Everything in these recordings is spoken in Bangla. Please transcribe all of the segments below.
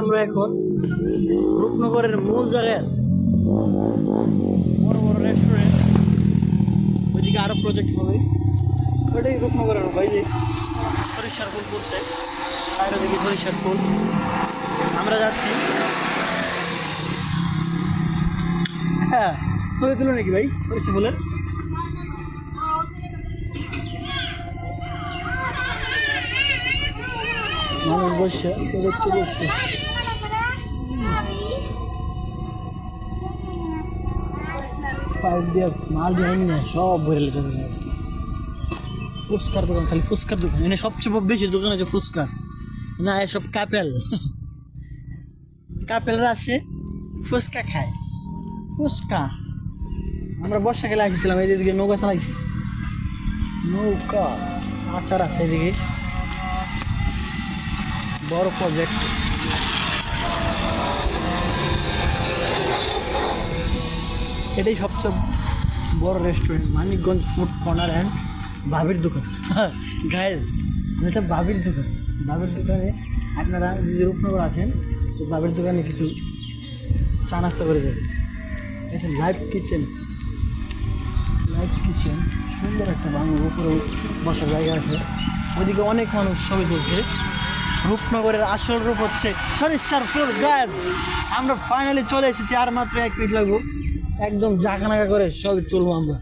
আমরা এখন রূপনগরের মূল জায়গায় আছি। বড় বড় রেস্টুরেন্ট ওইদিকে আরও প্রজেক্ট হবে। ওইটাই রূপনগরের ভাই সরিষার ফুল ফুটছে বাইরে দিকে সরিষার ফুল। আমরা যাচ্ছি। হ্যাঁ ছবি তুলো নাকি ভাই? সরিষা ফুলের? মানুষ বসে প্রজেক্ট বসে পাইপ দিয়ে মাল দিয়ে সব ভরে লেগে ফুচকার দোকান, খালি ফুচকার দোকান। এনে সবচেয়ে বেশি দোকান আছে ফুচকার না, এসব কাপেল। কাপেলরা আসে, ফুচকা খায়। ফুচকা। আমরা বর্ষাকালে আসছিলাম এইদিকে নৌকা চালাইছি। নৌকা, আচার আছে এদিকে। বড় প্রজেক্ট এটাই সবচেয়ে বড় restaurant Manikganj food corner and ভাবির দোকান। গায়েস এটা ভাবির দোকান। ভাবির দোকানে আপনারা যদি রূপনগর আছেন, তো ভাবির দোকানে কিছু চা নাস্তা করে যাবেন। এটা লাইভ কিচেন লাইভ কিচেন সুন্দর একটা বাংলার উপরে বসার জায়গা আছে। ওইদিকে অনেক মানুষ ছবি তুলছে। রূপনগরের আসল রূপ হচ্ছে সরিষার ফুল গায়েব আমরা ফাইনালি চলে এসেছি আর মাত্র এক মিনিট লাগবো। একদম জাগা নাগা করে ছবি তুলবো আমরা।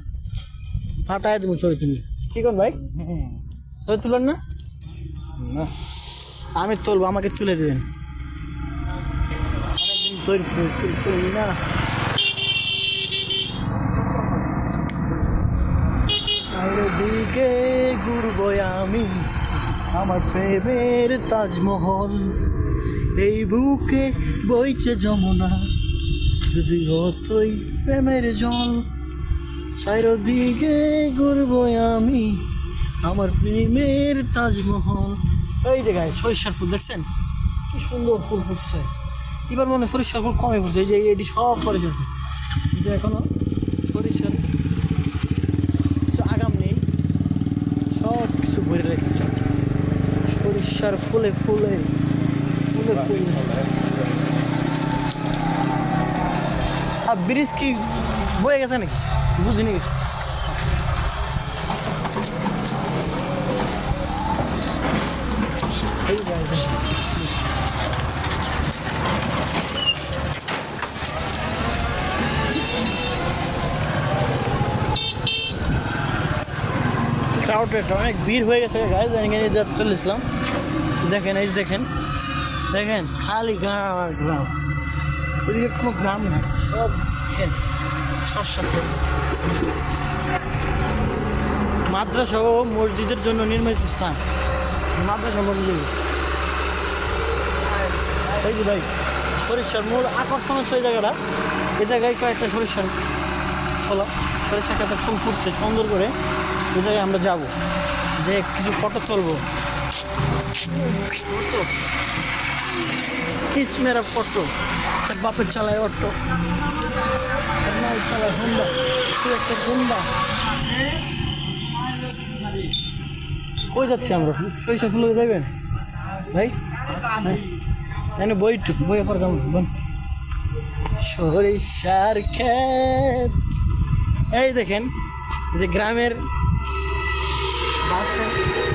ফাটাই দেবো ছবি তুলি। কি করুন ভাই? ছবি তুলেন না। না। আমি তুলবো আমাকে তুলে দেবেন। তুলি না। দিকে ঘুরবো আমি আমার প্রেমের তাজমহল। এই বুকে বইছে যমুনা যদি হতই প্রেমের জল, চারিদিকে ঘুরবো আমি আমার প্রেমের তাজমহল। এই জায়গায় সরিষার ফুল দেখছেন? কি সুন্দর ফুল ফুটছে। এবার মনে সরিষার ফুল কমে ফুটছে এই যে এটি সব সরিষার ফুল কিন্তু এখনও সরিষার আগাম নেই। সব কিছু ভরে রেখেছে। সরিষার ফুলে ফুলে ফুলে ফুলে। আর ব্রিজ কি বয়ে গেছে নাকি? বুঝিনি। ক্রাউডেড অনেক ভিড় হয়ে গেছে গাড়ি এখানে চলে ইসলাম দেখেন, এই দেখেন। দেখেন, খালি গ্রাম গ্রাম কোনো গ্রাম না। সব শস্য মাদ্রাসা ও মসজিদের জন্য নির্মিত স্থান। মাদ্রাসা মসজিদ। এই ভাই, সরিষার মূল আকর্ষণ হচ্ছে এই জায়গাটা। এই জায়গায় কয়েকটা সরিষার হলো। সরিষা খেতে ফুল ফুটছে, সুন্দর করে। ওই জায়গায় আমরা যাব। যে কিছু ফটো তুলবো। কিচ মেরা ফটো তার বাপের চালায় অটো। মায়ের চালায় হুন্ডা তুই একটা হুন্ডা কই যাচ্ছি আমরা? সরিষা ফুলে যাবেন ভাই? এনে বইটু বই পর যাব বন। সরিষার ক্ষেত। এই দেখেন যে গ্রামের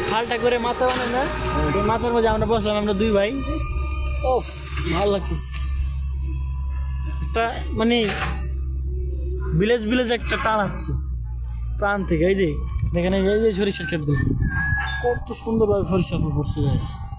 খালটা করে মাছা বানায় না? মাথার মধ্যে আমরা বসলাম, আমরা দুই ভাই। ওফ, ভালো লাগছে একটা মানে ভিলেজ ভিলেজ একটা টান আসছে। প্রাণ থেকে, এই যে, দেখেন এই যে- সরিষার ক্ষেতগুলো। কত সুন্দরভাবে সরিষা পড়ছে যাচ্ছে